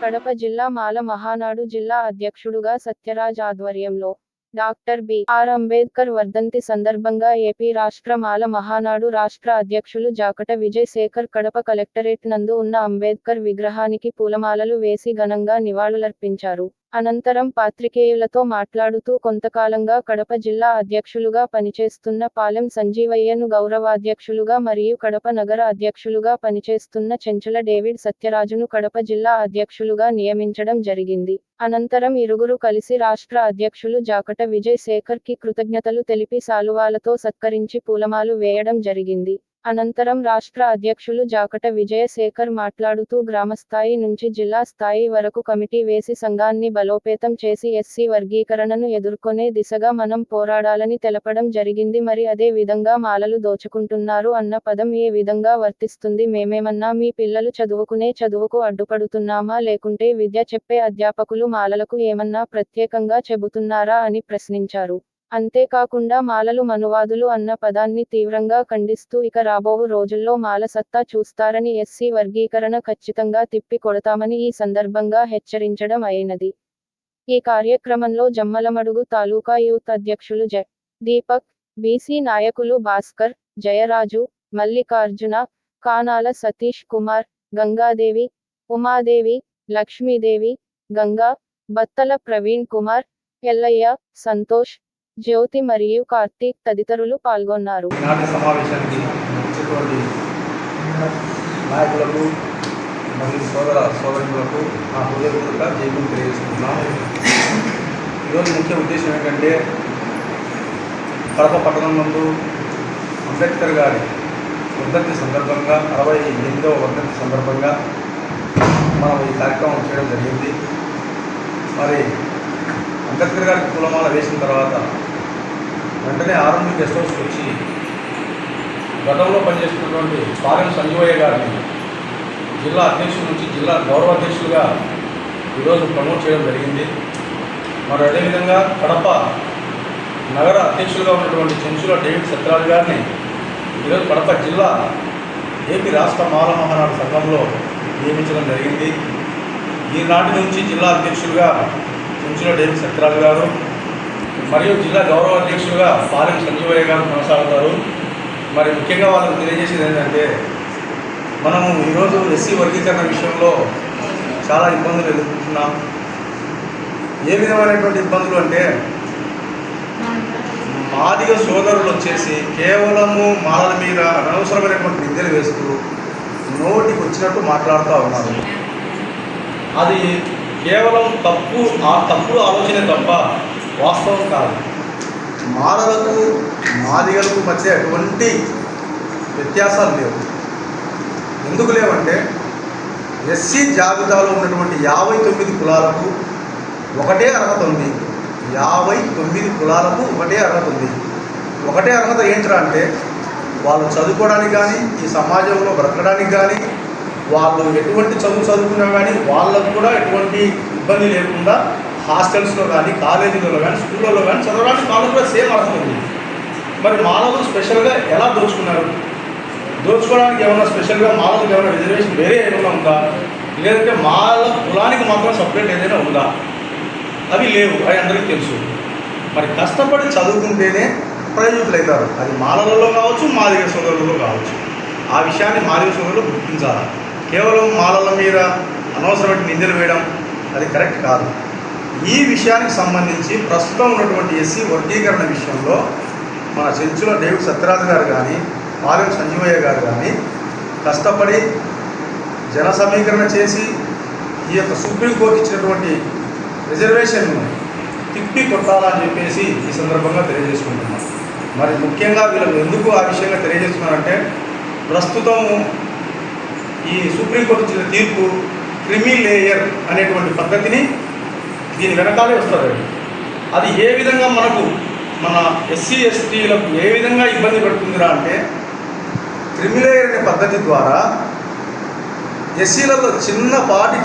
కడప జిల్లా మాల మహానాడు జిల్లా అధ్యక్షుడుగా సత్యరాజ్ ఆధ్వర్యంలో డాక్టర్ బి. ఆర్. అంబేద్కర్ వర్ధంతి సందర్భంగా ఏపీ రాష్ట్ర మాల మహానాడు రాష్ట్ర అధ్యక్షులు జాకట విజయ్ శేఖర్ కడప కలెక్టరేట్ నందు ఉన్న అంబేద్కర్ విగ్రహానికి పూలమాలలు వేసి ఘనంగా నివాళులర్పించారు. అనంతరం పాత్రికేయులతో మాట్లాడుతూ కొంతకాలంగా కడప జిల్లా అధ్యక్షులుగా పనిచేస్తున్న పాలెం సంజీవయ్యను గౌరవాధ్యక్షులుగా మరియు కడప నగర అధ్యక్షులుగా పనిచేస్తున్న చెంచుల డేవిడ్ సత్యరాజును కడప జిల్లా అధ్యక్షులుగా నియమించడం జరిగింది. అనంతరం ఇరుగురు కలిసి రాష్ట్ర అధ్యక్షులు జాకట విజయ్ శేఖర్కి కృతజ్ఞతలు తెలిపి సాలువాలతో సత్కరించి పూలమాలు వేయడం జరిగింది. అనంతరం రాష్ట్ర అధ్యక్షులు జాకట విజయశేఖర్ మాట్లాడుతూ గ్రామస్థాయి నుంచి జిల్లా స్థాయి వరకు కమిటీ వేసి సంఘాన్ని బలోపేతం చేసి ఎస్సీ వర్గీకరణను ఎదుర్కొనే దిశగా మనం పోరాడాలని తెలపడం జరిగింది. మరి అదే విధంగా మాలలు దోచుకుంటున్నారు అన్న పదం ఏ విధంగా వర్తిస్తుంది? మేమేమన్నా మీ పిల్లలు చదువుకునే చదువుకు అడ్డుపడుతున్నామా? లేకుంటే విద్య చెప్పే అధ్యాపకులు మాలలకు ఏమన్నా ప్రత్యేకంగా చెబుతున్నారా? అని ప్రశ్నించారు. అంతేకాకుండా మాలలు మనువాదులు అన్న పదాన్ని తీవ్రంగా ఖండిస్తూ ఇక రాబోవు రోజుల్లో మాల సత్తా చూస్తారని ఎస్సీ వర్గీకరణ ఖచ్చితంగా తిప్పి కొడతామని ఈ సందర్భంగా హెచ్చరించడం అయినది. ఈ కార్యక్రమంలో జమ్మలమడుగు తాలూకా యూత్ అధ్యక్షులు జ. దీపక్ బీసీ నాయకులు భాస్కర్ జయరాజు మల్లికార్జున కానాల సతీష్ కుమార్ గంగాదేవి ఉమాదేవి లక్ష్మీదేవి గంగా బత్తల ప్రవీణ్ కుమార్ ఎల్లయ్య సంతోష్ జ్యోతి మరియు కార్తీక్ తదితరులు పాల్గొన్నారు. నాయకులకు మరియు సోదర సోదరులకు నా హృదయపూర్వక జైలు తెలియజేస్తున్నాను ఈరోజు ముఖ్య ఉద్దేశం ఏంటంటే కడప పట్టణం నందు అంబేద్కర్ గారి వర్ధంతి సందర్భంగా అరవై ఎనిమిదవ వర్ధంతి సందర్భంగా మనం ఈ కార్యక్రమం చేయడం జరిగింది. మరి అంబేద్కర్ గారికి కులమాల వేసిన తర్వాత వెంటనే ఆర్ఎంబీ గెస్ట్ హౌస్కి వచ్చి గతంలో పనిచేస్తున్నటువంటి పాలెం సంజీవయ్య గారిని జిల్లా అధ్యక్షుల నుంచి జిల్లా గౌరవ అధ్యక్షులుగా ఈరోజు ప్రమోట్ చేయడం జరిగింది. మరి అదేవిధంగా కడప నగర అధ్యక్షులుగా ఉన్నటువంటి చెంచుల డేవిడ్ సత్యరాజు గారిని ఈరోజు కడప జిల్లా ఏపీ రాష్ట్ర మాల మహానాడు సంఘంలో నియమించడం జరిగింది. ఈనాటి నుంచి జిల్లా అధ్యక్షులుగా చెంచుల డేవిడ్ సత్యరాజు గారు మరియు జిల్లా గౌరవ అధ్యక్షులుగా పాలెం సంజీవయ్య గారు కొనసాగుతారు. మరి ముఖ్యంగా వాళ్ళకు తెలియజేసేది ఏంటంటే మనము ఈరోజు ఎస్సీ వర్గీకరణ విషయంలో చాలా ఇబ్బందులు ఎదుర్కొంటున్నాం. ఏ విధమైనటువంటి ఇబ్బందులు అంటే మాదిగ సోదరులు వచ్చేసి కేవలము మాలల మీద అనవసరమైనటువంటి నిందలు వేస్తూ నోటికి వచ్చినట్టు మాట్లాడుతూ ఉన్నారు. అది కేవలం తప్పు ఆ తప్పుడు ఆలోచనే తప్ప వాస్తవం కాదు. మాలలకు మాదిగలకు మధ్య ఎటువంటి వ్యత్యాసాలు లేవు. ఎందుకు లేవంటే ఎస్సీ జాబితాలో ఉన్నటువంటి యాభై తొమ్మిది కులాలకు ఒకటే అర్హత ఉంది. యాభై తొమ్మిది కులాలకు ఒకటే అర్హత ఉంది. ఒకటే అర్హత ఏంట్రా అంటే వాళ్ళు చదువుకోవడానికి కానీ ఈ సమాజంలో బ్రతకడానికి కానీ వాళ్ళు ఎటువంటి చదువు చదువుకున్నా కానీ వాళ్ళకు కూడా ఎటువంటి ఇబ్బంది లేకుండా హాస్టల్స్లో కానీ కాలేజీలలో కానీ స్కూళ్ళలో కానీ చదవడానికి వాళ్ళకు కూడా సేమ్ అర్థం ఉంది. మరి మానవులు స్పెషల్గా ఎలా దోచుకున్నారు? దోచుకోవడానికి ఏమైనా స్పెషల్గా మానవులకు ఏమైనా రిజర్వేషన్ వేరే ఏమైనా ఉందా? లేదంటే మాల కులానికి మాత్రం సపరేట్ ఏదైనా ఉందా? అవి లేవు అవి అందరికీ తెలుసు. మరి కష్టపడి చదువుకుంటేనే ప్రయోజకులు అది మాలలలో కావచ్చు మాదిగ సోదరులలో కావచ్చు. ఆ విషయాన్ని మాదిగ సోదరులు గుర్తించాలి. కేవలం మాలల మీద అనవసరమైన నిందలు వేయడం అది కరెక్ట్ కాదు. ఈ విషయానికి సంబంధించి ప్రస్తుతం ఉన్నటువంటి ఎస్సీ వర్గీకరణ విషయంలో మా చర్చిలో డేవిడ్ సత్యరాజు గారు కానీ పాలెం సంజీవయ్య గారు కానీ కష్టపడి జన సమీకరణ చేసి ఈ యొక్క సుప్రీంకోర్టు ఇచ్చినటువంటి రిజర్వేషన్ను తిప్పి కొట్టాలని చెప్పేసి ఈ సందర్భంగా తెలియజేసుకుంటున్నాం. మరి ముఖ్యంగా వీళ్ళకు ఎందుకు ఆ విషయంగా తెలియజేస్తున్నారంటే ప్రస్తుతం ఈ సుప్రీంకోర్టు ఇచ్చిన తీర్పు క్రిమి లేయర్ అనేటువంటి పద్ధతిని దీని వెనకాలే వస్తుంది. అది ఏ విధంగా మనకు మన ఎస్సీ ఎస్టీలకు ఏ విధంగా ఇబ్బంది పెడుతుందిరా అంటే క్రిమిలేయర్ అనే పద్ధతి ద్వారా ఎస్సీలలో చిన్నపాటి